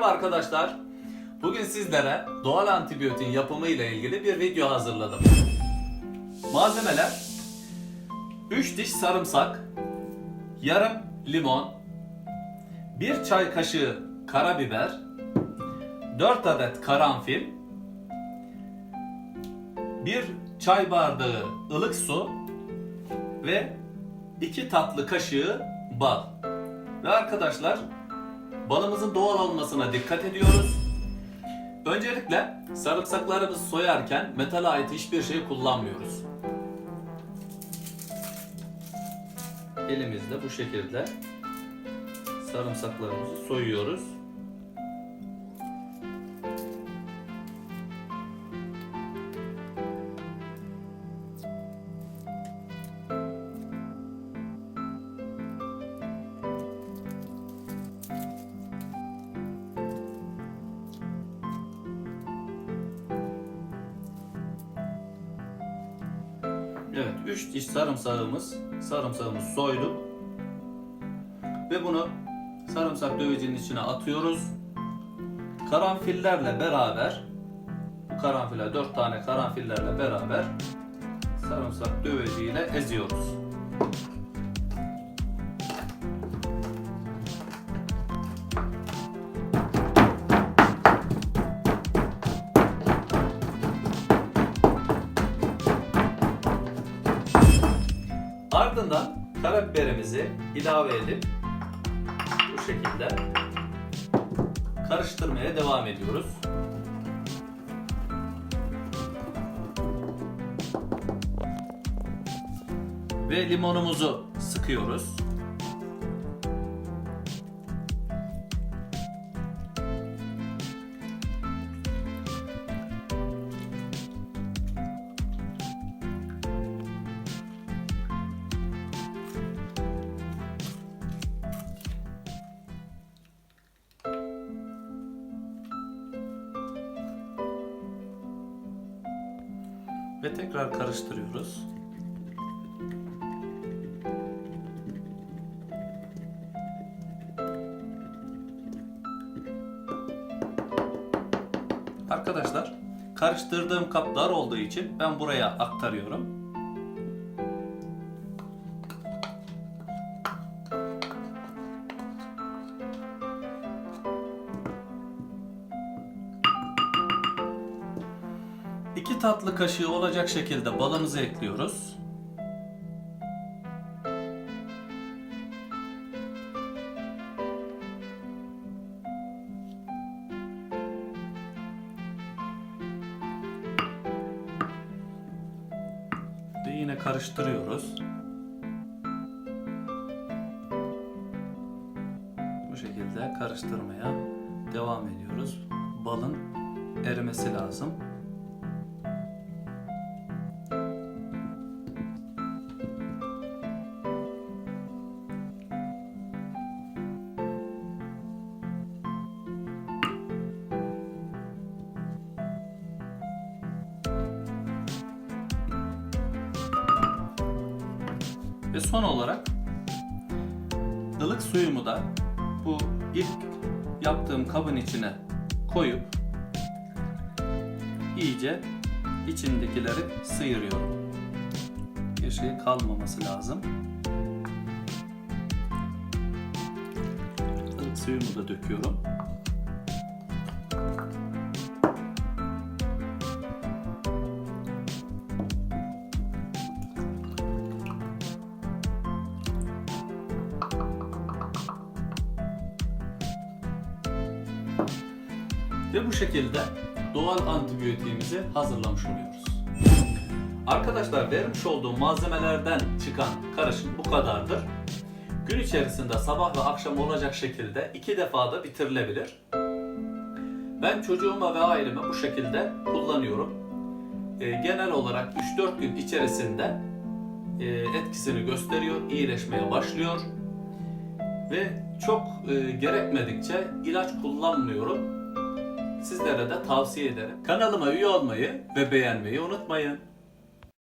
Merhaba arkadaşlar. Bugün sizlere doğal antibiyotin yapımı ile ilgili bir video hazırladım. Malzemeler 3 diş sarımsak, yarım limon, 1 çay kaşığı karabiber, 4 adet karanfil, 1 çay bardağı ılık su ve 2 tatlı kaşığı bal. Ve arkadaşlar balımızın doğal olmasına dikkat ediyoruz. Öncelikle sarımsaklarımızı soyarken metale ait hiçbir şey kullanmıyoruz. Elimizle bu şekilde sarımsaklarımızı soyuyoruz. Evet, 3 diş sarımsağımız, sarımsağımızı soyduk. Ve bunu sarımsak dövecinin içine atıyoruz. Karanfillerle beraber, bu karanfiller 4 tane karanfillerle beraber sarımsak döveciyle eziyoruz. Ardından karabiberimizi ilave edip bu şekilde karıştırmaya devam ediyoruz. Ve limonumuzu sıkıyoruz. Ve tekrar karıştırıyoruz. Arkadaşlar karıştırdığım kap dar olduğu için ben buraya aktarıyorum. İki tatlı kaşığı olacak şekilde balımızı ekliyoruz. Ve yine karıştırıyoruz. Bu şekilde karıştırmaya devam ediyoruz. Balın erimesi lazım. Ve son olarak ılık suyumu da bu ilk yaptığım kabın içine koyup iyice içindekileri sıyırıyorum. Bir şey kalmaması lazım. Ilık suyumu da döküyorum. Ve bu şekilde doğal antibiyotiğimizi hazırlamış oluyoruz. Arkadaşlar vermiş olduğum malzemelerden çıkan karışım bu kadardır. Gün içerisinde sabah ve akşam olacak şekilde iki defa da bitirilebilir. Ben çocuğuma ve aileme bu şekilde kullanıyorum. Ee, genel olarak 3-4 gün içerisinde e, etkisini gösteriyor, iyileşmeye başlıyor. Ve çok e, gerekmedikçe ilaç kullanmıyorum. Sizlere de tavsiye ederim. Kanalıma üye olmayı ve beğenmeyi unutmayın.